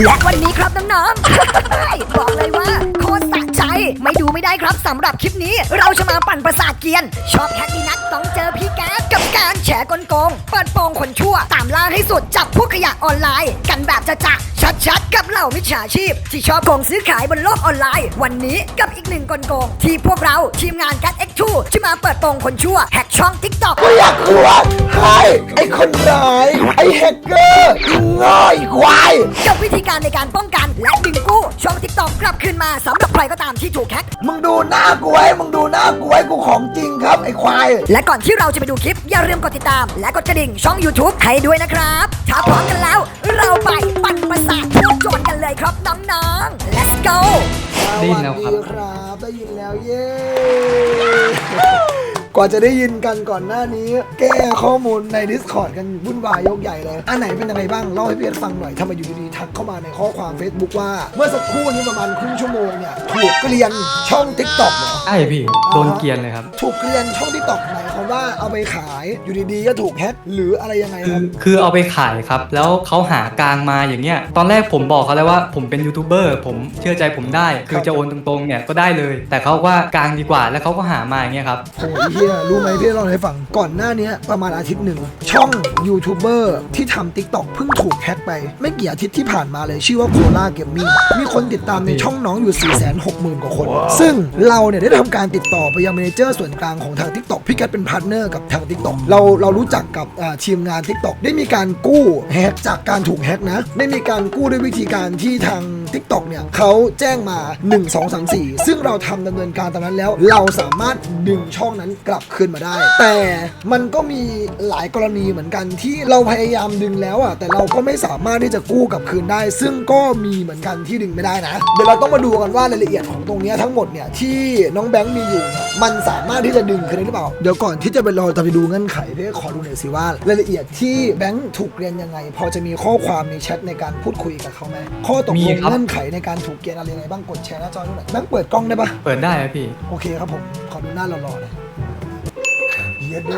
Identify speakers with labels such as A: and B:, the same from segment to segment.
A: และวันนี้ครับน้องๆบอกเลยว่า ไม่ดูไม่ได้ครับสำหรับคลิปนี้ เราจะมาปั่นประสาทเกียน ชอบแฮกดีนักต้องเจอพี่แก๊สกับการแฉกลโกงเปิดโปงคนชั่ว ตามล่าให้สุดจับพวกขยะออนไลน์ กันแบบจะจะชัดๆ กับเหล่ามิจฉาชีพ ที่ชอบโกงซื้อขายบนโลกออนไลน์ วันนี้กับอีกหนึ่งกลโกง ที่พวกเราทีมงานกัด X2 จะมาเปิดโปงคนชั่วแฮกช่อง TikTok
B: กูอยากรู้ว่าใครไอ้คนร้ายไอ้แฮกเกอร์ง่อยควาย
A: กับวิธีการในการป้องกันและดึงกู้ช่อง TikTok กลับคืนมาสำหรับใครก็ตามที่ถูกแฮก
B: มึงดูหน้ากูไว้มึงดูหน้ากูไว้กูของจริงครับไอ้ควาย
A: และก่อนที่เราจะไปดูคลิป อย่าลืมกดติดตาม และกดกระดิ่งช่อง YouTube ให้ด้วยนะครับถ้าพร้อมกันแล้ว เราไปปั่นประสาทพวกโจรกันเลยครับน้องๆ let's go
C: ได้ยินแล้วครับ
B: สวัสดีครับ ได้ยินแล้วเย้ กว่าจะได้ยินกันก่อนหน้านี้ แก้ข้อมูลใน Discord กันวุ่นวายยกใหญ่เลย อันไหนเป็นยังไงบ้างเล่าให้พี่เอ็ดฟังหน่อยทำไมอยู่ดีๆทักเข้ามาในข้อความ Facebook ว่า เมื่อสักครู่นี้ประมาณครึ่งชั่วโมงเนี่ยถูกเกลียนช่อง TikTok เหรอ
C: ใช่พี่ โดนเกรียนเลยครับ
B: ถูกเกลียนช่อง TikTok หมาย ความว่าเอาไปขายอยู่ดีๆก็ถูกแฮ็กหรืออะไรยังไง
C: คื
B: ค
C: อ
B: รับ
C: คือเอาไปขายครับ แล้วเขาหากลางมาอย่างเงี้ย ตอนแรกผมบอกเขาแล้วว่าผมเป็นยูทูบเบอร์ผมเชื่อใจผมได้ คือจะโอนตรงๆเนี่ยก็ได้เลย แต่เขาว่ากลางดีกว่าแล้วเขาก็หามาอย่างเงี้ยครับ
B: โอ้ยเฮียรู้ไหมพี่เล่าให้ฟังก่อนหน้านี้ประมาณอาทิตย์หนึ่ง ช่องยูทูบเบอร์ที่ทำ t ิ k t o k เพิ่งถูกแฮ็กไป ไม่กี่อาทิตย์ที่ผ่านมาเลย ชื่อว่าโคล่าเกมมิ่งมีคนติดตามในช่องน้องอยู่ 4 6 0 0 0 0 กว่าคน ซึ่งเราเนี่ยได้ทำการติดต่อไปยังเมเนเจอร์ส่วนกลางของทาง t ิ k t o k พี่แกตเป็นพาร์ทเนอร์กับทาง t ิ k t o k เราเรารู้จักกับทีมงาน t ิ k t o k ได้มีการกู้แฮกจากการถูกแฮกนะได้มีการกู้ด้วยวิธีการที่ทาง t ิ k t o k เนี่ยเขาแจ้งมา 1 2 3 4 ซึ่งเราทำดำเนินการตามนั้นแล้ว เราสามารถดึงช่องนั้นกลับคืนมาได้ แต่มันก็มีหลายกรณีเหมือนกันที่เราพยายามดึงแล้วอะแต่เราก็ไม่สามารถที่จะกู้กลับคืนได้ ซึ่งก็มีเหมือนกันที่ดึงไม่ได้นะ เดี๋ยวเราต้องมาดูกันว่ารายละเอียดของตรงนี้ทั้งหมดเนี่ยที่น้องแบงค์มีอยู่ มันสามารถที่จะดึงคืนได้หรือเปล่า เดี๋ยวก่อนที่จะไปรอจะไปดูเงื่อนไขพี่ขอดูหน่อยสิว่ารายละเอียดที่แบงค์ถูกเรียนยังไง พอจะมีข้อความในแชทในการพูดคุยกับเขาไหมข้อตก
C: มี
B: ลง
C: ครับ
B: เงื่อนไขในการถูกเกณฑ์อะไรยังไงบ้างกดแชร์หน้าจอดูหน่อยแบงค์เปิดกล้องได้ปะ
C: เปิดได้ครับพี่
B: โอเคครับผมขอดูหน้าหล่อๆหน่อยเยโด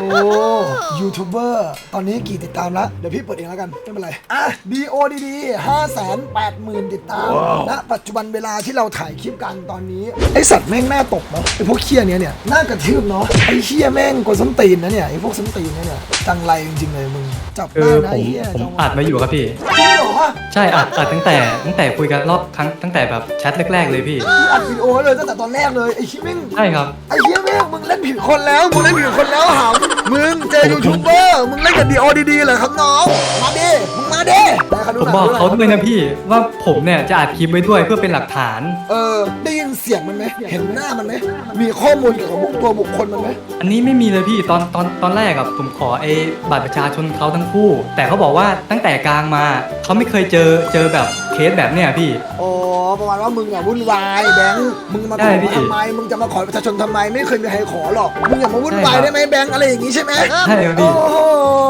B: ยูทูบเบอร์ตอนนี้กี่ติดตามแล้วเดี๋ยวพี่เปิดเองแล้วกัน ไม่เป็นไร อะ BODD 5 8 0 0 0 0 ติดตามณปัจจุบันเวลาที่เราถ่ายคลิปกันตอนนี้ ไอสัตว์แม่งหน้าตกเนาะไอพวกเคี้ยเนี้ยเนี่ยหน้ากระทืบเนาะไอเคี้ยแม่งกดส้นตีนนะเนี่ยไอพวกส้นตีนเนี่ยเนี่ยจังไรจริงๆเลยมึงจับ
C: เอ
B: ได้
C: อ
B: นะ
C: ผ
B: ไอ
C: ม
B: เหี้ย
C: ผม
B: จังหวะ
C: อัดมาอยู่ครับพี่
B: จริงเหรอ
C: ใช่อัดอัดตั้งแต่ตั้งแต่คุยกันรอบครั้งตั้งแต่แบบแชทแรก ๆ เลยพี่
B: พี่อัดวิดีโอไว้เลยตั้งแต่ตอนแรกเลยไอคิดแม่ง
C: ใช่ครับ
B: ไอ้เหี้ยแม่งมึงเล่นผิดคนแล้วมึงเล่นผิดคนแล้วหามมึงเจอยูทูบเบอร์ มึงเล่นกับดีโอดีๆเหรอครับน้อง มาดิ มึงมาดิได้ครับดู
C: ผม
B: หน่
C: บอก
B: ดูห
C: เขาด้วยนะพี่ว่าผมเนี่ยจะอัดคลิปไว้ด้วยเพื่อเป็นหลักฐาน
B: เออ ได้ยินเสียงมันไหม เห็นหน้ามันไหม มีข้อมูลเกี่ยวกับบุคตัวบุคคลมันไหม
C: อันนี้ไม่มีเลยพี่ตอนตอนตอนแรกอะผมขอไอ้บัตรประชาชนเขาทั้งคู่ แต่เขาบอกว่าตั้งแต่กลางมาเขาไม่เคยเจอเจอแบบเคสแบบเนี้ยพี่
B: อ๋อประมาณว่ามึงอะวุ่นวายแบงค์มึงมาข
C: ใช่
B: อ
C: พี่
B: ทำไมมึงจะมาขอประชาชนทำไมไม่เคยมีใครขอหรอกมึงอย่ามาวุ่นวาย
C: ใช่ครับ
B: ได้ไหมแบงค์อะไรอย่างงี้ใช่ไหม
C: ใช่ครับพี่
B: โอ้โ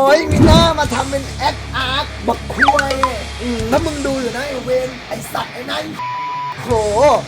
B: หมีหน้ามาทำเป็นแอคอาร์ตบักคุยอืมถ้ามึงดูอยู่นะไอเวนไอสัตว์ไอ้นั่นโห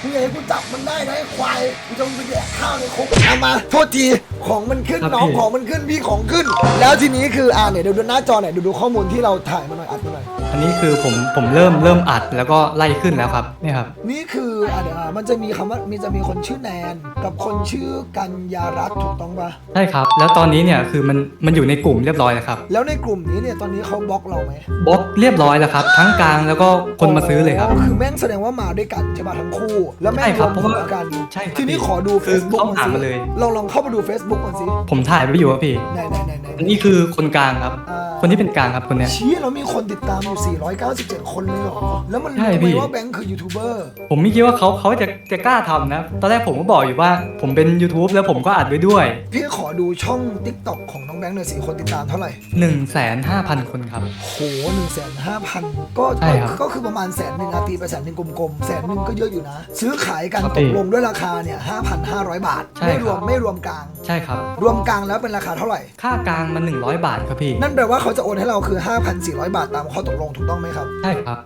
B: มึงอยากให้กูจับมันได้นะไอ้ควายกูจะมึงไปแดกข้าวในคุกเอามาโทษทีของมันขึ้น
C: ครับ
B: น้อง
C: พี่
B: ของมันขึ้นพี่ของขึ้น แล้วทีนี้คืออ่าเนี่ยเดี๋ยวดูหน้าจอหน่อยดูดูข้อมูลที่เราถ่ายมาหน่อยอัดมาหน่อย
C: อันนี้คือผมผมเริ่มเริ่มอัดแล้วก็ไล่ขึ้นแล้วครับเนี่ยครับ
B: นี่คืออะเดี๋ยวอะมันจะมีคำว่ามีจะมีคนชื่อแนน กับคนชื่อกัญญารัตน์ถูกต้องปะ
C: ใช่ครับ แล้วตอนนี้เนี่ยคือมันมันอยู่ในกลุ่มเรียบร้อยแล้วครับ
B: แล้วในกลุ่มนี้เนี่ยตอนนี้เขาบล็อกเราไหม
C: บล็อกเรียบร้อยแล้วครับ ทั้งกลางแล้วก็คนมาซื้อเลยครับ
B: คือแม่งแสดงว่ามาด้วยกันใช่ป่ะทั้งคู่ แล้วแม่
C: ใช่
B: ง
C: ครับ
B: วม
C: เพราะว่า
B: หัวกัน
C: ใช่ครับ
B: ทีนี้ขอดู
C: คือ
B: Facebook
C: เขา
B: มัน
C: หา
B: สิ
C: มาเลย
B: ลองลองเข้าไปดู Facebook มันสิ
C: ผมถ่ายไว้อยู่ครับพี่
B: ไหนไหนไหนไหน
C: อันนี้คือคนกลางครับ
B: อ่า
C: คนที่เป็นกลางครับคนเนี้ย
B: เชี้เรามีคนติดตามอยู่497 คนเลยเหรอ แล้วมัน
C: ใช่
B: รู้ไห
C: พี่
B: มว่าแบงค์คือยูทูบเบอร์ผม
C: ผมไม่คิดว่าเขาเขาจะจะกล้าทำนะ ตอนแรกผมก็บอกอยู่ว่าผมเป็น YouTube แล้วผมก็อัดไว้ด้วย
B: พี่ขอดูช่อง TikTok ของน้องแบงค์หน่อยสิคนติดตามเท่าไหร่
C: 1 5 0 0 0 คนครับ
B: โหหนึ่งแสนห้าพันก็
C: ใช่ครับ
B: ก็คือประมาณแสนหนึ่งอาตีไปแสนหนึ่งกลมๆแสนหนึ่งก็เยอะอยู่นะ ซื้อขายกัน
C: ครับ
B: ต
C: พี่
B: กลงด้วยราคาเนี่ยห้าพันห้าร้อยบาท
C: ใช่
B: ไม่
C: ครับ
B: รวมไม่รวมกลาง
C: ใช่ครับ
B: รวมกลางแล้วเป็นราคาเท่าไหร่
C: ค่ากลางมัน 100 บาทครับพี่
B: นั่นแปลว่าเขาจะโอนให้เราคือ 5,400 บาทตามข้อตกลงถูกต้องไหมครับ
C: ใช่ครับ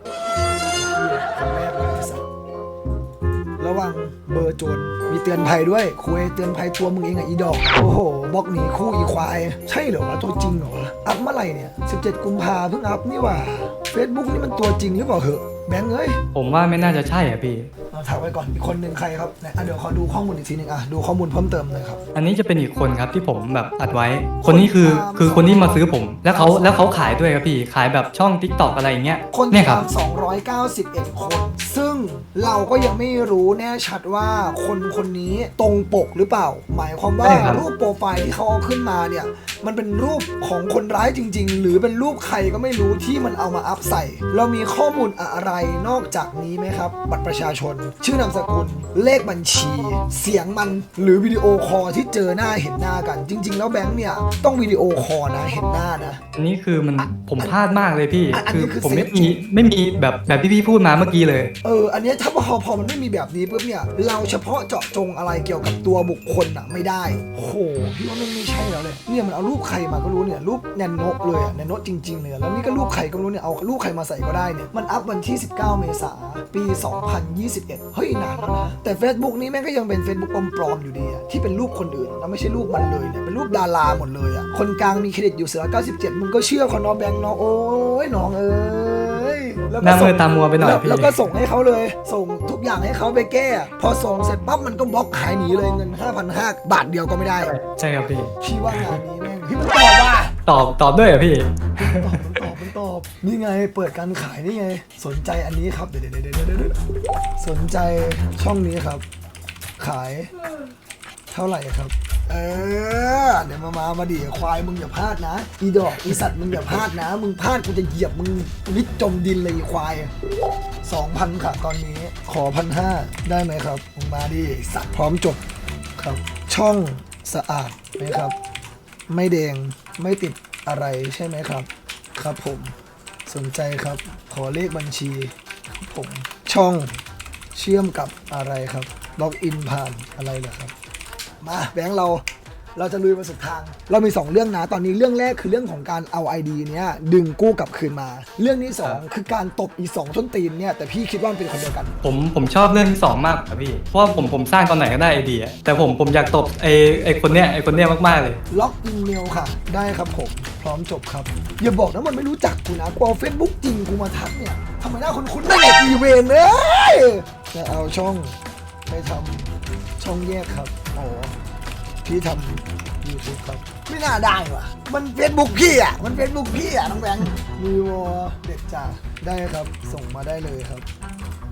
B: คนแรกเลยไอ้สัสระวังเบอร์โจรมีเตือนภัยด้วยคุยเตือนภัยตัวมึงเองอะอีดอก โอ้โหบล็อกหนีคู่อีควาย ใช่เหรอวะตัวจริงเหรอวะอัพเมื่อไหร่เนี่ย 17 กุมภาเพิ่งอัพนี่หว่า Facebook นี่มันตัวจริงหรือเปล่าเหอะแบงค์เอ้ย
C: ผมว่าไม่น่าจะใช่อะพี่
B: เราถามไว้ก่อนอีกคนหนึ่งใครครับไหนอะเดี๋ยวขอดูข้อมูลอีกทีหนึ่งอะดูข้อมูลเพิ่มเติมหน่อยครับ
C: อันนี้จะเป็นอีกคนครับที่ผมแบบอัดไว้ คนนี้คือคือคนที่มาซื้อผม แล้วเขาแล้วเขาขายด้วยครับพี่ขายแบบช่อง t ิ k t o k อะไรอย่างเงี้ย
B: คน
C: เนี่
B: ติ
C: ย
B: ด
C: ครั
B: ตา
C: บ
B: ม291 คน ซึ่งเราก็ยังไม่รู้แน่ชัดว่าคนคนนี้ตรงปกหรือเปล่า หมายความว่า
C: ใช่ครับ
B: รูปโปรไฟล์ที่เขาเอาขึ้นมาเนี่ย มันเป็นรูปของคนร้ายจริง ๆ หรือเป็นรูปใครก็ไม่รู้ที่มันเอามาอัพใส่ เรามีข้อมูลอะไรนอกจากนี้ไหมครับ บัตรประชาชนชื่อนามสกุล เลขบัญชี เสียงมันหรือวิดีโอคอลที่เจอหน้าเห็นหน้ากัน จริง ๆ แล้วแบงค์เนี่ยต้องวิดีโอคอลนะเห็นหน้านะ
C: อันนี้คือมันผมพลาดมากเลยพี่
B: อัน
C: คือ
B: นี้คือ
C: ผมไม่
B: เซฟ
C: มีไม่มีแบบแบบที่พี่พูดมาเมื่อกี้เลย
B: เออ อันเนี้ยถ้าพอพอมันไม่มีแบบนี้ปุ๊บเนี่ย เราเฉพาะเจาะจงอะไรเกี่ยวกับตัวบุคคลอะไม่ได้โอ้โหพี่ว่าไม่ไม่ใช่แล้วเลยเนี่ยมันเอารูปใครมาก็รู้เนี่ยรูปแนนโนะเลยอะแนนโนะจริงๆเลยอะแล้วนี่ก็รูปใครก็ไม่รู้เนี่ยเอารูปใครมาใส่ก็ได้เนี่ยมันอัพวันที่ 19 เมษายนปี 2021เฮ้ยนานแล้วนะแต่ Facebook นี้แม่งก็ยังเป็น Facebook ปลอมๆอยู่ดีอะที่เป็นรูปคนอื่นแล้วไม่ใช่รูปมันเลยเนี่ยเป็นรูปดาราหมดเลยอะคนกลางมีเครดิตอยู่เสือ97มึงก็เชื่อคอนอแบงค์เนาะโอ้ยน้องเอ้ยแล้วก็
C: หน้ามื
B: ส่
C: องตามัวไปหน่อย
B: แล้ว
C: พี่
B: แล้วก็ส่งให้เขาเลย ส่งทุกอย่างให้เขาไปแก้ พอส่งเสร็จปั๊บมันก็บล็อกหายหนีเลยเงิน 5,500 บาทเดียวก็ไม่ได้
C: ใช่ครับพี่
B: พี่ว่างานนี้แม่งพี่มันตอบว่า
C: ตอบตอบด้วยเหรอพี่
B: ตอบมันตอบมันตอบ นี่ไงเปิดการขายนี่ไง สนใจอันนี้ครับเดี๋ยวเดี๋ยวเดี๋ยวเดี๋ยวเดี๋ยวสนใจช่องนี้ครับ ขาย เท่าไหร่ครับ เออเดี๋ยวมามามาดิควายมึงอย่าพลาดนะอีดอกอีสัตว์มึงอย่าพลาดนะ มึงพลาดกูจะเหยียบมึงนิดจมดินเลยอีควายสองพันค่ะตอนนี้ขอพันห้าได้ไหมครับมึงมาดิไอ้สัตว์พร้อมจบครับ ช่องสะอาดไหมครับ ไม่แดงไม่ติดอะไรใช่ไหมครับ ครับผมสนใจครับ ขอเลขบัญชีครับผมช่องเชื่อมกับอะไรครับล็อกอินผ่านอะไรเหรอครับ มาแบงค์เรา เราจะลุยมาสุดทาง เรามี 2 เรื่องนะตอนนี้เรื่องแรกคือเรื่องของการเอา ID เนี้ยดึงกู้กลับคืนมา เรื่องที่2คือการตบอีสองต้นตีนเนี่ยแต่พี่คิดว่ามันเป็นคนเดียวกัน
C: ผมผมชอบเรื่องที่สองมากกว่าพี่เพราะว่าผมผมสร้างตอนไหนก็ได้ไอเดียแต่ผมผมอยากตบไอไอคนเนี้ยไอคนเนี้ยมากๆเลย
B: ล็อกอีเมลค่ะ ได้ครับผม พร้อมจบครับ อย่าบอกนะมันไม่รู้จักกูนะกูเอาเฟซบุ๊กจริงกูมาทักเนี่ยทำไมหน้าคุ้นๆได้ไงอีเวนเลยจะเอาช่องไปทำช่องแยกครับอ๋อ พี่ทำยูทูบครับ ไม่น่าได้ว่ะ มันเฟซบุ๊กพี่อะ มันเฟซบุ๊กพี่อะน้องแบงค์มีวอเด็ดจ้าได้ครับ ส่งมาได้เลยครับ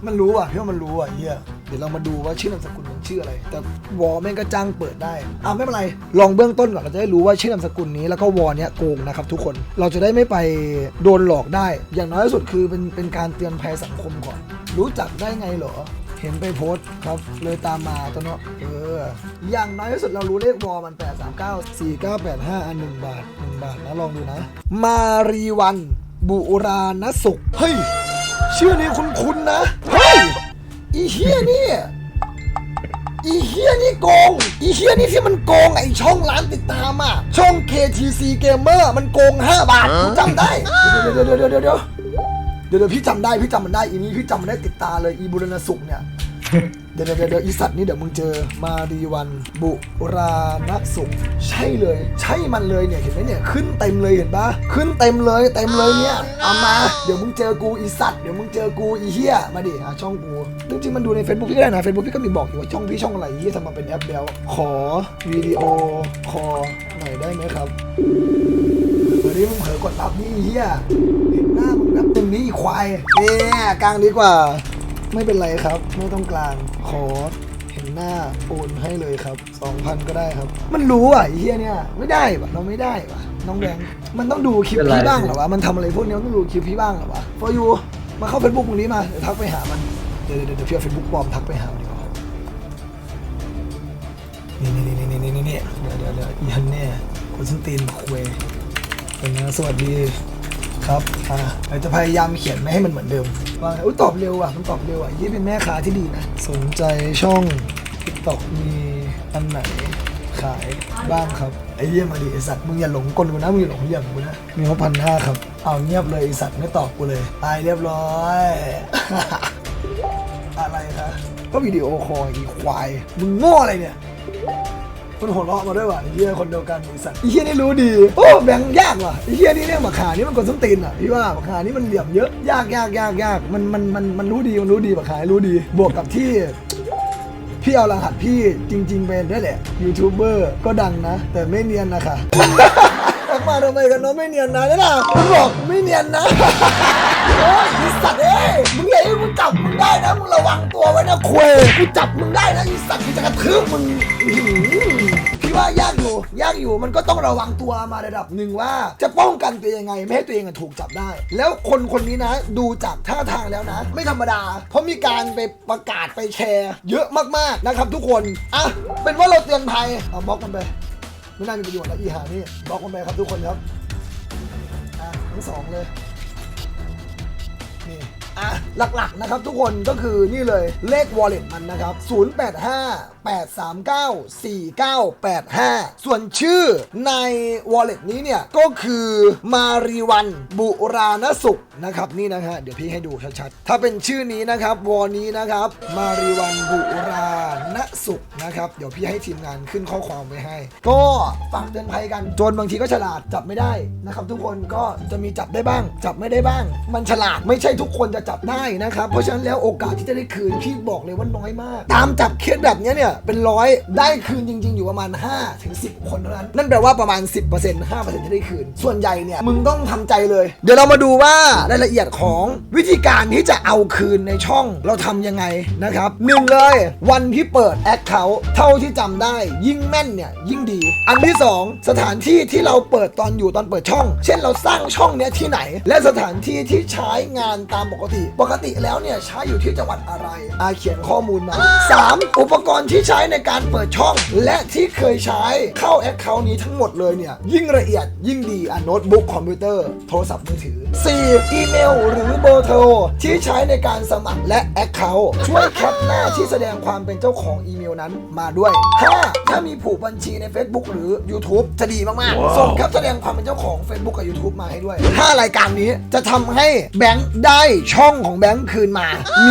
B: มันรู้อะพี่ว่ามันรู้อะเฮียเดี๋ยวเรามาดูว่าชื่อนามสกุลมันชื่ออะไร แต่วอแม่งก็จ้างเปิดได้อะไม่เป็นไร ลองเบื้องต้นก่อนเราจะได้รู้ว่าชื่อนามสกุลนี้แล้วก็วอเนี้ยโกงนะครับทุกคน เราจะได้ไม่ไปโดนหลอกได้ อย่างน้อยที่สุดคือเป็นเป็นการเตือนภัยสังคมก่อน รู้จักได้ไงเหรอ เห็นไปโพสต์ครับ เลยตามมาตัวเนาะเออ อย่างน้อยที่สุดเรารู้เลขวอมัน 8 3 9 4 9 8 5 อัน 1 บาท 1 บาทนะลองดูนะ มารีวัน บุราณสุข เฮ้ย ชื่อนี้คุ้นๆนะ เฮ้ย อีเฮียนี่ อีเฮียนี่โกง อีเฮียนี่ที่มันโกงไอช่องร้านติดตามอะ ช่อง KTC Gamer มันโกง 5 บาทกูจำได้ เดี๋ยวเดี๋ยวเดี๋ยวเดี๋ยว เดี๋ยวเดี๋ยวเดี๋ยวพี่จำได้พี่จำมันได้อีนี้พี่จำมันได้ติดตาเลยอีบุรณสุขเนี่ยเดี๋ยวเดี๋ยวเดี๋ยวอีสัตว์นี่เดี๋ยวมึงเจอมารีวันบุราณสุข ใช่เลย ใช่มันเลยเนี่ยเห็นไหมเนี่ยขึ้นเต็มเลยเห็นปะขึ้นเต็มเลยเต็มเลยเนี่ยเอามาเดี๋ยวมึงเจอกูอีสัตว์เดี๋ยวมึงเจอกูอีเฮียมาดิอะช่องกูจริงๆมันดูใน Facebook พี่ก็ได้นะ Facebook พี่ก็มีบอกอยู่ว่าช่องพี่ช่องอะไรที่ทำมาเป็นแอปแล้วขอวิดีโอคอลหน่อยได้ไหมครับเดี๋ยว นี้มึงเผลอกดรับนี่เฮียเห็นหน้ามึงแบบตึงนี้อีควายเนี่ยกลางดีกว่า ไม่เป็นไรครับ ไม่ต้องกลางขอเห็นหน้าโอนให้เลยครับ2,000ก็ได้ครับ มันรู้อะไอ้เฮียเนี่ยไม่ได้ว่ะเราไม่ได้ว่ะน้องแบงค์มันต้องดูคลิปพี่บ้างเหรอวะมันทำอะไรพวกนี้มันต้องดูคลิปพี่บ้างเหรอวะพออยู่มาเข้าเฟซบุ๊กตรงนี้มาเดี๋ยวทักไปหามันเดี๋ยวเดี๋ยวเดี๋ยวพี่อเฟซบุ๊กปลอมทักไปหามันดีกว่านี่นี่นี่นี่นี่นี่นี่เดี๋ยวเดี๋ยวเดี๋ยวอีฮันเนี่ยคนส้นตีนคุย เป็นสวัสดีครับอ่าเราจะพยายามเขียนไม่ให้มันเหมือนเดิม ว่าไงอุ้ยตอบเร็วอะมันตอบเร็วอะยี่เป็นแม่ค้าที่ดีนะ สนใจช่องทิกตอกมีอันไหนขายบ้างครับไอ้เยี่ยมาดิไอสัตว์มึงอย่าหลงกลกูนะมึงอย่าหลงเหลี่ยมกูนะมีเขาพันห้าครับเอาเงียบเลยไอสัตว์ไม่ตอบกูเลยตายเรียบร้อย อะไรคะก็วิดีโอคอลอีควายมึงโง่อะไรเนี่ย มันหัวเราะมาด้วยว่ะไอ้เฮียคนเดียวกันไอ้สัตว์ไอ้เฮียนี่รู้ดี โอ้แบงค์ยากว่ะไอ้เฮียนี่เนี่ยบักขานี่มันกดส้นตีนอะพี่ว่าบักขานี่มันเหลี่ยมเยอะยากยากยากยากมันมันมันมันรู้ดีมันรู้ดีบักขารู้ดี บวกกับที่พี่เอารหัสพี่จริง ๆ เป็นด้วยแหละยูทูบเบอร์ก็ดังนะ แต่ไม่เนียนนะคะ กมาทำไมกันเนาะไม่เนียนนะนี่นะมึงบอกไม่เนียนนะโอ้ยไอ้สัตว์เอ้ยมึงอย่าให้กูจับมึงได้นะมึงระวังตัวไว้นะคุยกูจับมึงได้นะไอ้สัตว์กูจะกระทืบมึงอื้อหือพี่ว่ายากอยู่ยากอยู่มันก็ต้องระวังตัวมาระดับหนึ่งว่า จะป้องกันตัวยังไงไม่ให้ตัวเองอะถูกจับได้ แล้วคนคนนี้นะ ดูจากท่าทางแล้วนะ ไม่ธรรมดา เพราะมีการไปประกาศไปแชร์ เยอะมากๆนะครับทุกคนอะเป็นว่าเราเตือนภัยเอาบล็อกกันไป ไม่น่ามีประโยชน์แล้วอีหานี่บล็อกกันไปครับทุกคนครับอะทั้งสองเลยนี่อะหลักๆนะครับทุกคนก็คือนี่เลยเลข wallet มันนะครับ8394985 ส่วนชื่อใน wallet นี้เนี่ย ก็คือมารีวันบุราณสุขนะครับนี่นะฮะเดี๋ยวพี่ให้ดูชัดๆ ถ้าเป็นชื่อนี้นะครับวอนี้นะครับ มารีวันบุราณสุขนะครับเดี๋ยวพี่ให้ทีมงานขึ้นข้อความไว้ให้ ก็ฝากเตือนภัยกันจรบางทีก็ฉลาดจับไม่ได้นะครับ ทุกคนก็จะมีจับได้บ้าง จับไม่ได้บ้าง มันฉลาดไม่ใช่ทุกคนจะจับได้นะครับ เพราะฉะนั้นแล้วโอกาสที่จะได้คืนพี่บอกเลยว่าน้อยมาก ตามจับเคสแบบนี้เนี่ยเป็นร้อยได้คืนจริง ๆ อยู่ประมาณ5ถึง10 คนเท่านั้น นั่นแปลว่าประมาณ 10% 5%ที่ได้คืน ส่วนใหญ่เนี่ยมึงต้องทำใจเลย เดี๋ยวเรามาดูว่ารายละเอียดของวิธีการที่จะเอาคืนในช่องเราทำยังไงนะครับหนึ่งเลยวันที่เปิดแอคเคาท์เท่าที่จำได้ ยิ่งแม่นเนี่ยยิ่งดี อันที่สองสถานที่ที่เราเปิดตอนอยู่ตอนเปิดช่อง เช่นเราสร้างช่องเนี้ยที่ไหน และสถานที่ที่ใช้งานตามปกติ ปกติแล้วเนี่ยใช้อยู่ที่จังหวัดอะไรอาเขียนข้อมูลมา 3. อุปกรณ์ที่ใช้ในการเปิดช่อง และที่เคยใช้เข้าแอคเคาท์นี้ทั้งหมดเลยเนี่ยยิ่งละเอียดยิ่งดีอะโน้ตบุ๊กคอมพิวเตอร์โทรศัพท์มือถือ 4. อีเมลหรือเบอร์โทรที่ใช้ในการสมัครและแอคเคาท์ช่วยแคปหน้าที่แสดงความเป็นเจ้าของอีเมลนั้นมาด้วย 5. ถ้ามีผูกบัญชีใน Facebook หรือ YouTube จะดีมาก ๆ ส่งแคปแสดงความเป็นเจ้าของ Facebook กับ YouTube มาให้ด้วย 5 รายการนี้จะทำให้แบงค์ได้ช่องของแบงค์คืนมา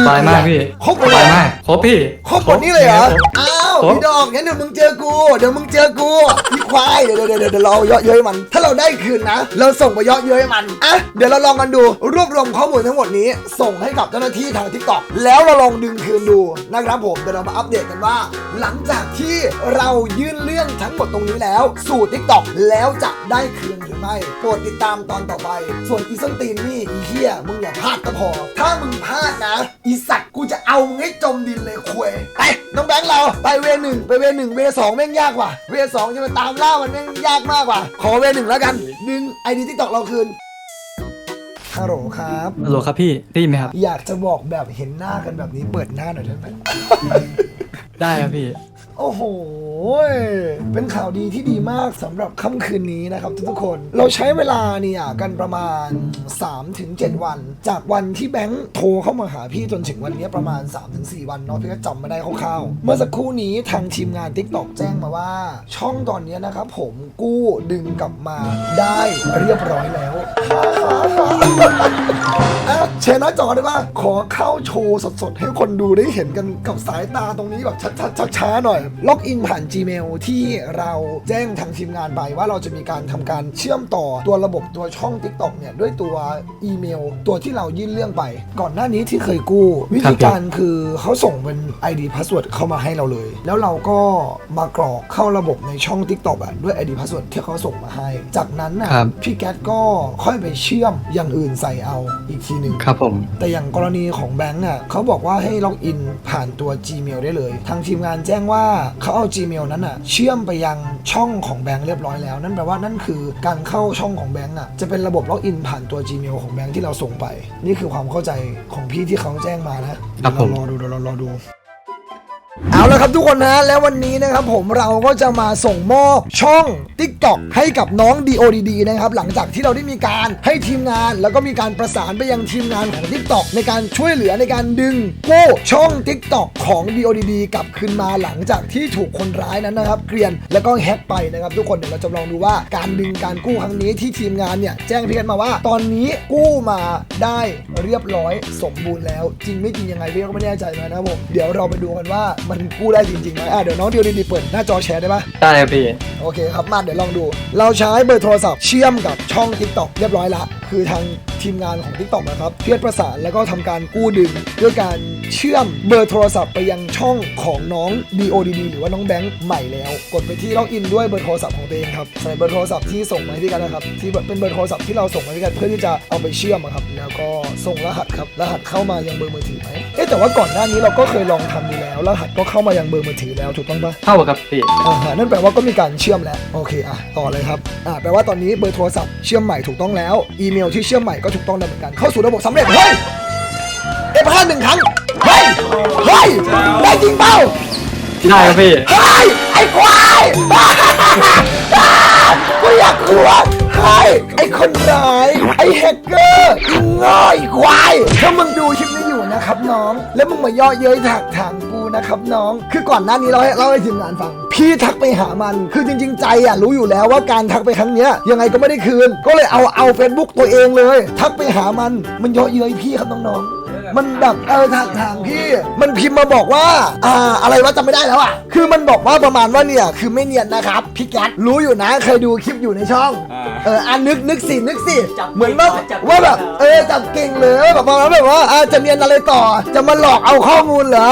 C: สบายมากพี่
B: ครบ
C: ส
B: เล
C: บาย
B: ย
C: มาก ครบพี่
B: ครบหมดนี่เลยเหรอ
C: คบ
B: อ้าว
C: ครบ
B: พี่ดอกงั้นเดี๋ยวมึงเจอกู เดี๋ยวมึงเจอกูพี่ควาย เดี๋ยวเดี๋ยวเดี๋ยวเดี๋ยวเราเยาะเย้ยมัน ถ้าเราได้คืนนะ เราส่งไปเยาะเย้ยมัน อะ เดี๋ยวเราลองกันดูรวบรวมข้อมูลทั้งหมดนี้ ส่งให้กับเจ้าหน้าที่ทางทิกตอกแล้วเราลองดึงคืนดูนะครับผมเดี๋ยวเรามาอัปเดตกันว่า หลังจากที่เรายื่นเรื่องทั้งหมดตรงนี้แล้ว สู่ทิกตอกแล้วจะได้คืนหรือไม่โปรดติดตามตอนต่อไป ส่วนอีส้นตีนนี่อีเหี้ยมึงอย่าพลาดก็พอ ถ้ามึงพลาดนะ อีสัตว์กูจะเอามึงให้จมดินเลยคุยไปน้องแบงค์เราไปเวหนึ่งไปเวหนึ่งเวสองแม่งยากกว่า เวสองจะไปตามล่ามันแม่งยากมากกว่า ขอเวหนึ่งแล้วกัน ดึงไอดีทิกตอกเราคืน ฮัลโหลครับ
C: ฮัลโหลครับพี่ได้ยินไหมครับ
B: อยากจะบอกแบบเห็นหน้ากันแบบนี้เปิดหน้าหน่อยได้ไหม
C: ได้ครับพี่
B: โอ้โห เป็นข่าวดีที่ดีมากสำหรับค่ำคืนนี้นะครับทุกๆคน เราใช้เวลาเนี่ยกันประมาณ 3-7 วัน จากวันที่แบงค์โทรเข้ามาหาพี่จนถึงวันนี้ประมาณ 3-4 วันเนาะพี่ก็จำไม่ได้คร่าวๆ เมื่อสักครู่นี้ทางทีมงาน TikTok แจ้งมาว่า ช่องตอนนี้นะครับผมกู้ดึงกลับมาได้เรียบร้อยแล้วอะแชน้าจอได้ป่ะขอเข้าโชว์สดๆ ให้คนดูได้เห็นกันกับสายตาตรงนี้แบบชัดๆช้าๆหน่อยล็อกอินผ่าน Gmail ที่เราแจ้งทางทีมงานไปว่าเราจะมีการทำการเชื่อมต่อตัวระบบตัวช่อง TikTok เนี่ยด้วยตัวอีเมล ตัวที่เรายื่นเรื่องไป ก่อนหน้านี้ที่เคยกู้ วิธีการคือเขาส่งเป็น ID Password เข้ามาให้เราเลย แล้วเราก็มากรอกเข้าระบบในช่อง TikTok อะด้วย ID Password ที่เขาส่งมาให้ จากนั้นน่ะ
C: ครับ
B: พี่แก๊สก็ค่อยไปเชื่อมอย่างอื่นใส่เอาอีกทีหนึ่ง
C: ครับผม
B: แต่อย่างกรณีของแบงก์อะเขาบอกว่าให้ล็อกอินผ่านตัว Gmail ได้เลย ทางทีมงานแจ้งว่าเขาเอา Gmail นั้นอะเชื่อมไปยังช่องของแบงก์เรียบร้อยแล้ว นั่นแปลว่านั่นคือการเข้าช่องของแบงก์อะจะเป็นระบบล็อกอินผ่านตัว Gmail ของแบงก์ที่เราส่งไป นี่คือความเข้าใจของพี่ที่เขาแจ้งมานะครับ
C: ผม
B: เดี๋ยวเรารอดูเดี๋ยวเรารอดูเอา ละครับทุกคนนะแล้ววันนี้นะครับผมเราก็จะมาส่งมอบช่อง TikTok ให้กับน้อง DODD นะครับหลังจากที่เราได้มีการให้ทีมงาน แล้วก็มีการประสานไปยังทีมงานของ TikTok ในการช่วยเหลือในการดึงกู้ช่อง TikTok ของ DODD กลับคืนมาหลังจากที่ถูกคนร้ายนั้นนะครับเกรียนแล้วก็แฮ็กไปนะครับทุกคนเดี๋ยวเราจะลองดูว่าการดึงการกู้ครั้งนี้ที่ทีมงานเนี่ยแจ้งพี่กันมาว่า ตอนนี้กู้มาได้เรียบร้อยสมบูรณ์แล้ว จริงไม่จริงยังไงเพี่ก็ไม่แน่ใจนะครับผมเดี๋ยวเราไปดูกันว่ามันกู้ได้จริงๆนะอะเดี๋ยวน้องเดียวดีๆเปิดหน้าจอแชร์ได้ปะ
C: ได้ครับพี่
B: โอเคครับมาเดี๋ยวลองดู เราใช้เบอร์โทรศัพท์เชื่อมกับช่อง TikTok เรียบร้อยละคือทางทีมงานของ TikTok นะครับเพื่อประสานแล้วก็ทำการกู้ดึง ด้วยการเชื่อมเบอร์โทรศัพท์ไปยังช่องของน้อง DODD หรือว่าน้องแบงค์ใหม่แล้ว กดไปที่ล็อกอินด้วยเบอร์โทรศัพท์ของตัวเองครับใส่เบอร์โทรศัพท์ที่ส่งมาให้พี่กันนะครับที่เป็นเบอร์โทรศัพท์ที่เราส่งมาให้กันเพื่อที่จะเอาไปเชื่อมอะครับแล้วก็ส่งรหัสครับรหัสเข้ามายังเบอร์มือถือไหมเอ๊ะแต่ว่าก่อนหน้านี้เราก็เคยลองทำดูแล้วรหัสก็เข้ามายังเบอร์มือถือแล้วถูกต้องปะ
C: เข้าครับพี่
B: อ่าฮะนั่นแปลว่าก็มีการเชื่อมแล้ว โอเค อะ ต่อเลยครับ อ่าแปลว่าตอนนี้เบอร์โทรศัพท์เชื่อมใหม่ถูกต้องแล้ว อีเมลที่เชื่อมใหม่ก็ถูกต้องแล้วเหมือนกัน เข้าสู่ระบบสำเร็จ เฮ้ย เอฟห้าหนึ่งครั้ง เฮ้ย เฮ้ย ได้จริงเปล่า
C: ได้ครับพี่
B: เฮ้ย ไอ้ควายกูอยากกลัวเฮ้ย ไอ้คนร้ายไอ้แฮกเกอร์อีง่อยควาย ถ้ามึงดูคลิปนี้อยู่นะครับน้อง แล้วมึงมาย่อเย้ยถักทางกู นะครับน้อง คือก่อนหน้านี้เราให้เล่าให้ทีมงานฟัง พี่ทักไปหามัน คือจริง ๆ ใจอะรู้อยู่แล้วว่าการทักไปครั้งเนี้ยยังไงก็ไม่ได้คืน ก็เลยเอาเอาเฟซบุ๊กตัวเองเลย ทักไปหามันมันเย่อเย้ยพี่ครับน้องๆ มันแบบเออทางทางพี่ มันพิมพ์มาบอกว่า อ่า อะไรวะจำไม่ได้แล้วอะ คือมันบอกว่าประมาณว่าเนี่ย คือไม่เนียนนะครับพี่แก๊สรู้อยู่นะเคยดูคลิปอยู่ในช่อง เอออ่านึกนึกสินึกสิเหมือนว่าว่าแบบเออจับเก่งเลยแบบประมาณแบบว่าอ่าจะเนียนอะไรต่อ จะมาหลอกเอาข้อมูลเหรอ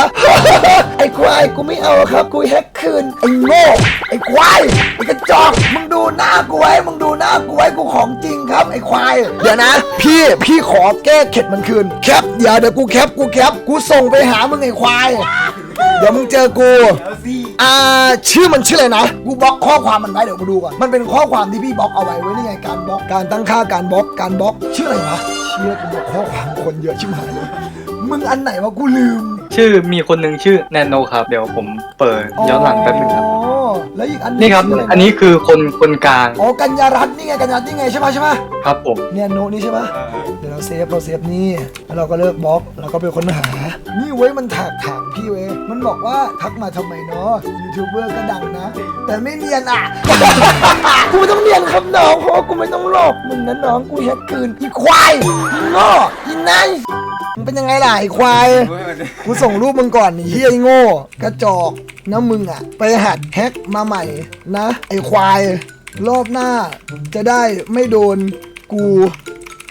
B: ไอ้ควายกูไม่เอาครับกูแฮกคืนไอ้โง่ไอ้ควายไอ้กระจอกมึงดูหน้ากูไว้มึงดูหน้ากูไว้กูของจริงครับไอ้ควายเดี๋ยวนะ พี่พี่ขอแก้เข็ดมันคืนแคปเดี๋ยวเดี๋ยวกูแคปกูแคปกูส่งไปหามึงไอ้ควาย เดี๋ยวมึงเจอกูอ่าชื่อมันชื่ออะไรนะกูบล็อกข้อความมันไว้เดี๋ยวมาดูก่อนมันเป็นข้อความที่พี่บล็อกเอาไว้ไว้นี่ไงการบล็อกการตั้งค่าการบล็อกการบล็อกชื่ออะไรวะเชี่ยกูบล็อกข้อความคนเยอะชิบหายเลยมึงอันไหนวะกูลืม
C: ชื่อมีคนหนึ่งชื่อแนนโนครับ เดี๋ยวผมเปิดย้อนหลังแป๊บนึงครับ
B: อ๋อ แล้วอีกอันหง
C: นี่ครับ
B: ชื่ะไะ
C: อันนี้คือคนคนกลาง
B: อ๋อกัญญารัตน์นี่ไงกัญญารัตน์นี่ไงใช่ปะใช่ปะ
C: ครับผม
B: เนี่ยโนตนี่ใช่ปะเดี๋ยวเราเซฟเราเซฟนี่แล้วเราก็เลิกบล็อกเราก็ไปค้นหา นี่เว้ยมันถากถางพี่ เว้ยมันบอกว่าทักมาทำไมเนาะยูทูบเบอร์ก็ดังนะ แต่ไม่เนียนอะ กูไม่ต้องเนียนครับน้องเพราะกูไม่ต้องหลอกมึงนะน้องกูแฮกคืนอีควายอีโง่อีนายมึงเป็นยังไงล่ะไอ้ควาย กูส่งรูปมึงก่อนไอ้เฮียไอ้โง่ กระจอกนะมึงอะ ไปหัดแฮกมาใหม่นะ ไอ้ควาย รอบหน้าจะได้ไม่โดนกู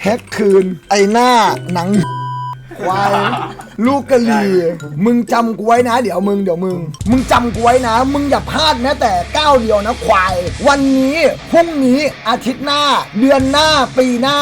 B: แฮกคืน ไอ้หน้าหนัง ควายลูกกะลีมึงจำกูไว้นะ เดี๋ยวมึงเดี๋ยวมึง มึงจำกูไว้นะ มึงอย่าพลาดแม้แต่ก้าวเดียวนะควาย วันนี้พรุ่งนี้อาทิตย์หน้า เดือนหน้าปีหน้า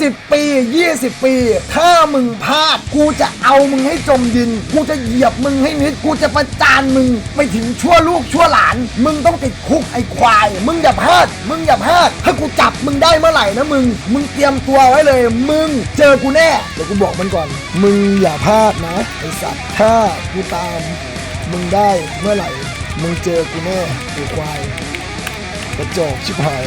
B: 10 ปี 20 ปี ถ้ามึงพลาด กูจะเอามึงให้จมดิน กูจะเหยียบมึงให้มิด กูจะประจานมึงไปถึงชั่วลูกชั่วหลาน มึงต้องติดคุกไอ้ควาย มึงอย่าพลาด มึงอย่าพลาด ถ้ากูจับมึงได้เมื่อไหร่นะมึง มึงเตรียมตัวไว้เลย มึงเจอกูแน่ เดี๋ยวกูบอกมันก่อน มึงอย่าพลาดนะไอ้สัตว์ถ้ากูตาม มึงได้เมื่อไหร่ มึงเจอกูแน่ไอ้ควายกระจอกชิบหาย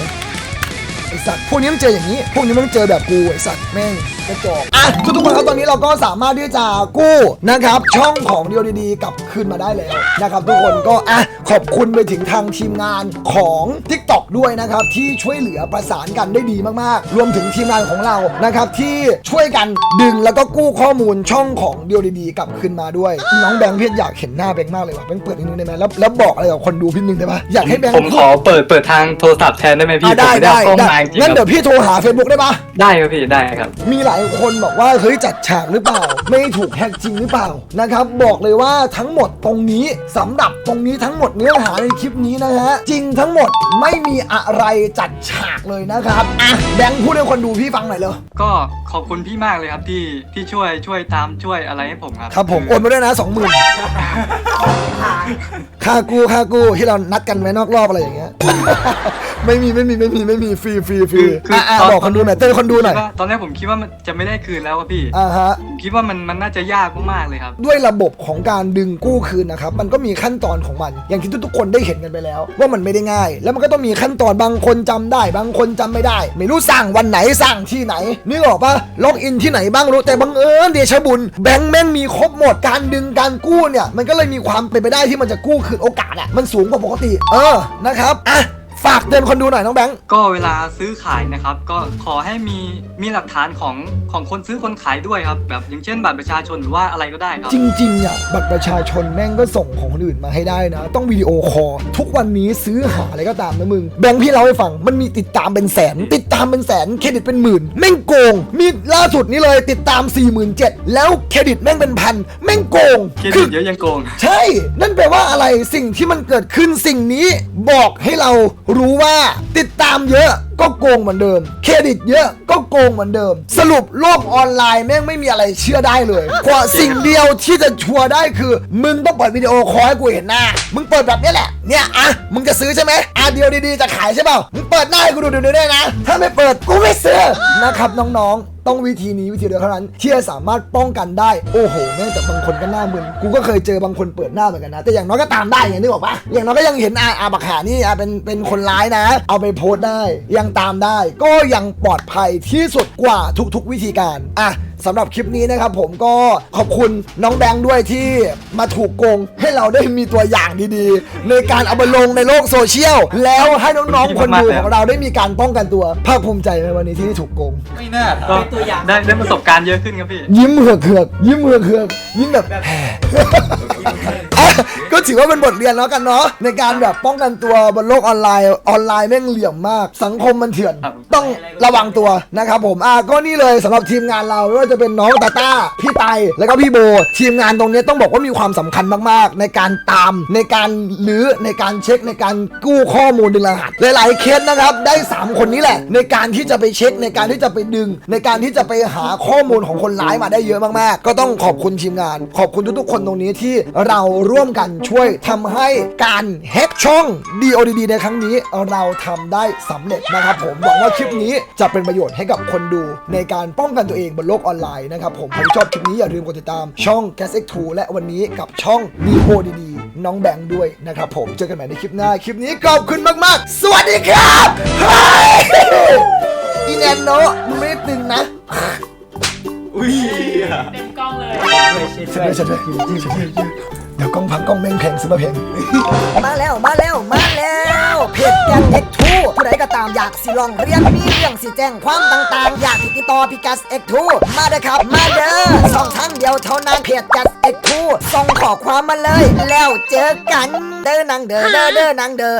B: ไอสัตว์พวกนี้มันเจออย่างนี้ พวกนี้มันเจอแบบกูไอสัตว์แม่งกระจอกอะทุกทุกๆคนครับตอนนี้เราก็สามารถที่จะกู้นะครับ ช่องของเดียวดีๆกลับคืนมาได้แล้วนะครับ ทุกคนก็อะขอบคุณไปถึงทางทีมงานของ TikTok ด้วยนะครับ ที่ช่วยเหลือประสานกันได้ดีมากๆ รวมถึงทีมงานของเรานะครับที่ช่วยกันดึงแล้วก็กู้ข้อมูลช่องของเดียวดีๆกลับคืนมาด้วย น้องแบงค์เพชรอยากเห็นหน้าแบงค์มากเลยว่ะแบงค์เปิดนิดนึงได้ไหมแล้วแล้วบอกอะไรกับคนดูพี่นึงได้ปะอยากให้แบงค์
C: ผมขอเปิดเปิดทางโทรศัพท์แทนได้ไหมพี่
B: อะได้
C: ผมม่
B: ได้
C: เอากล้อง
B: ได้
C: มาจริงๆ
B: งั้น
C: ค
B: เดี๋
C: รั
B: ย
C: บ
B: วพี่โทรหา Facebook ได้ปะ
C: ได้ครับพี่ได้ครับ
B: มีหลายคนบอกว่าเฮ้ยจัดฉากหรือเปล่า ไม่ถูกแฮกจริงหรือเปล่านะครับ บอกเลยว่าทั้งหมดตรงนี้สำหรับตรงนี้ทั้งหมดเนื้อหาในคลิปนี้นะฮะจริงทั้งหมดไม่มีอะไรจัดฉากเลยนะครับอะแบงค์พูดให้คนดูพี่ฟังหน่อยเลย
C: ก็ขอบคุณพี่มากเลยครับที่ที่ช่วยช่วยตามช่วยอะไรให้ผมครับ
B: ครับผมโอนมาด้วยนะสองหมื่นค่ากู้ค่ากู้ที่เรานัดกันไว้นอกรอบอะไรอย่างเงี้ย ไม่มีไม่มีไม่มีไม่มีฟรีฟรีฟรี
C: คือคือ
B: อะอะ
C: ตอน
B: บอกคนดูหน่อยเต้นคนดูหน่อย
C: คิดว่าตอนแรกผมคิดว่ามันจะไม่ได้คืนแล้วครับพี่
B: อ่าฮะ
C: ผมคิดว่ามันมันน่าจะยากมากๆเลยครับ
B: ด้วยระบบของการดึงกู้คืนนะครับ มันก็มีขั้นตอนของมัน อย่างที่ทุกๆคนได้เห็นกันไปแล้ว ว่ามันไม่ได้ง่าย แล้วมันก็ต้องมีขั้นตอนบางคนจำได้ บางคนจำไม่ได้ ไม่รู้สั่งวันไหนสั่งที่ไหนนึกออกปะล็อกอินที่ไหนบ้างรู้แต่บังเอิญเดชะบุญแบงค์แม่งมีครบหมดการดึงการกู้เนี่ย มันก็เลยมีความเป็นไปได้ที่มันจะกู้คืนโอกาสอะมันสูงกว่าปกติ เออนะครับอะ ฝากเตือนคนดูหน่อยน้องแบงค์
C: ก็เวลาซื้อขายนะครับ ก็ขอให้มีมีหลักฐานของของคนซื้อคนขายด้วยครับ แบบอย่างเช่นบัตรประชาชนหรือว่าอะไรก็ได้ครับ
B: จริงๆอะบัตรประชาชนแม่งก็ส่งของคนอื่นมาให้ได้นะ ต้องวิดีโอคอลทุกวันนี้ซื้อหาอะไรก็ตามนะมึง แบงค์พี่เล่าให้ฟังมันมีติดตามเป็นแสน ติดตามเป็นแสนเครดิตเป็นหมื่น แม่งโกง มีล่าสุดนี้เลยติดตาม 4 7 0 0 0แล้วเครดิตแม่งเป็นพันแม่งโกง
C: เครดิตเยอะยังโกง
B: ใช่ นั่นแปลว่าอะไรสิ่งที่มันเกิดขึ้นสิ่งนี้บอกให้เรารู้ว่าติดตามเยอะก็โกงเหมือนเดิม เครดิตเยอะก็โกงเหมือนเดิม สรุปโลกออนไลน์แม่งไม่มีอะไรเชื่อได้เลยกว่าสิ่งเดียวที่จะชัวร์ได้คือ มึงต้องเปิดวิดีโอคอลให้กูเห็นหน้า มึงเปิดแบบนี้แหละ เนี่ยอะมึงจะซื้อใช่ไหมอะเดียวดีๆจะขายใช่เปล่ามึงเปิดหน้าให้กูดูดูๆได้นะ ถ้าไม่เปิดกูไม่ซื้อนะครับน้องๆ ต้องวิธีนี้วิธีเดียวเท่านั้น ที่จะสามารถป้องกันได้ โอ้โหแม่งแต่บางคนก็หน้ามึนกูก็เคยเจอบางคนเปิดหน้าเหมือนกันนะ แต่อย่างน้อยก็ตามได้อย่างที่บอกปะอย่างน้อยก็ยังเห็นอาอาบักหานี่อาเป็นเป็นคนร้ายนะ เอาไปโพสต์ได้ ยังตามได้ ก็ยังปลอดภัยที่สุดกว่าทุกๆ วิธีการอะสำหรับคลิปนี้นะครับผมก็ขอบคุณน้องแบงค์ด้วยที่มาถูกโกง ให้เราได้มีตัวอย่างดีๆ ในการเอาไปลงในโลกโซเชียล แล้วให้น้องๆคนดูของเราได้มีการป้องกันตัวภาคภูมิใจไหมวันนี้ที่ได้ถูกโกง
C: ไม่น่าก็ได้ได้ประสบการณ์เยอะขึ้นครับพี่
B: ยิ้มเหือกเหือกๆยิ้มเหือกเหือกๆยิ้มแบบแห่ อะก็ถือว่าเป็นบทเรียนแล้วกันเนาะในการแบบป้องกันตัวบนโลกออนไลน์ออนไลน์แม่งเหลี่ยมมาก สังคมมันเถื่อน
C: ครับ
B: ต้องระวังตัวนะครับผมอะก็นี่เลยสำหรับทีมงานเราไม่ว่าจะเป็นน้องตาต้าพี่ไตแล้วก็พี่โบ ทีมงานตรงนี้ต้องบอกว่ามีความสำคัญมากๆ ในการตามในการลื้อในการเช็คในการกู้ข้อมูลดึงรหัสหลายๆเคสนะครับได้ 3 คนนี้แหละ ในการที่จะไปเช็คในการที่จะไปดึง ในการที่จะไปหาข้อมูลของคนร้ายมาได้เยอะมากๆ ก็ต้องขอบคุณทีมงาน ขอบคุณทุกๆ คนตรงนี้ที่เราร่วมกันช่วยทำให้การแฮกช่อง DODD ในครั้งนี้เราทำได้สำเร็จนะครับผมหวังว่าคลิปนี้จะเป็นประโยชน์ให้กับคนดูในการป้องกันตัวเองบนโลกออนไลน์นะครับผมใครชอบคลิปนี้อย่าลืมกดติดตามช่อง g a s x 2และวันนี้กับช่อง DODD น้องแบงค์ด้วยนะครับผมเจอกันใหม่ในคลิปหน้าคลิปนี้ขอบคุณมากๆ สวัสดีครับเฮ้ยอีแนนโนมึงไม่ได้ตึงนะ
D: เต็มกล้องเลย
B: ช่วยด้วยช่วยด้วยช่วยด้วยเดี๋ยวกล้องพังกล้องแม่งแพงซื้อมาแพง
A: มาแล้วมาแล้วมาแล้วเพจแกนเอ็กทูผู้ใดก็ตามอยากสิลองเรียนมีเรื่องสิแจ้งความต่างๆ อยากติดต่อพิกัสเอ็กทูมาเด้อครับมาเด้อสองทางเดียวเท่านั้นเพจกัสเอ็กทูส่งขอความมาเลย แล้วเจอกันเด้อนางเด้อเด้อเด้อนางเด้อ